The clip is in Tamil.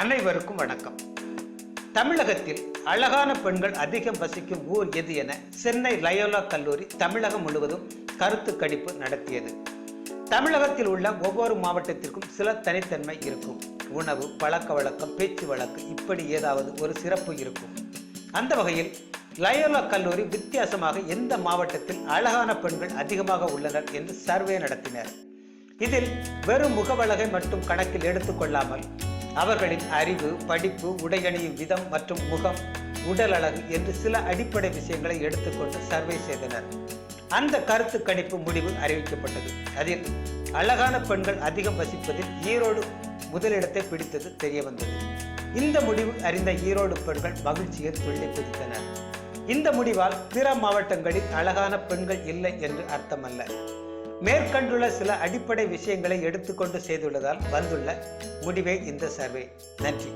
அனைவருக்கும் வணக்கம். தமிழகத்தில் அழகான பெண்கள் அதிகம் வசிக்கும் ஊர் எது என சென்னை லயோலா கல்லூரி தமிழகம் முழுவதும் கருத்து கணிப்பு நடத்தியது. தமிழகத்தில் உள்ள ஒவ்வொரு மாவட்டத்திற்கும் சில தனித்தன்மை இருக்கும். உணவு பழக்க வழக்கம் பேச்சு வழக்கு இப்படி ஏதாவது ஒரு சிறப்பு இருக்கும். அந்த வகையில் லயோலா கல்லூரி வித்தியாசமாக எந்த மாவட்டத்தில் அழகான பெண்கள் அதிகமாக உள்ளனர் என்று சர்வே நடத்தினர். இதில் வெறும் முகவலகை மட்டும் கணக்கில் எடுத்துக்கொள்ளாமல் அவர்களின் அறிவு படிப்பு உடையணியும் விதம் மற்றும் முகம் உடல் அழகு என்று சில அடிப்படை விஷயங்களை எடுத்துக்கொண்டு சர்வே செய்தனர். அந்த கருத்து கணிப்பு முடிவு அறிவிக்கப்பட்டது. அதில் அழகான பெண்கள் அதிகம் வசிப்பதில் ஈரோடு முதலிடத்தை பிடித்தது தெரிய வந்தது இந்த முடிவு அறிந்த ஈரோடு பெண்கள் மகிழ்ச்சியில் துள்ளி குதித்தனர். இந்த முடிவால் பிற மாவட்டங்களில் அழகான பெண்கள் இல்லை என்று அர்த்தமல்ல. மேற்கண்டுள்ள சில அடிப்படை விஷயங்களை எடுத்துக்கொண்டு செய்துள்ளதால் வந்துள்ள முடிவே இந்த சர்வே. நன்றி.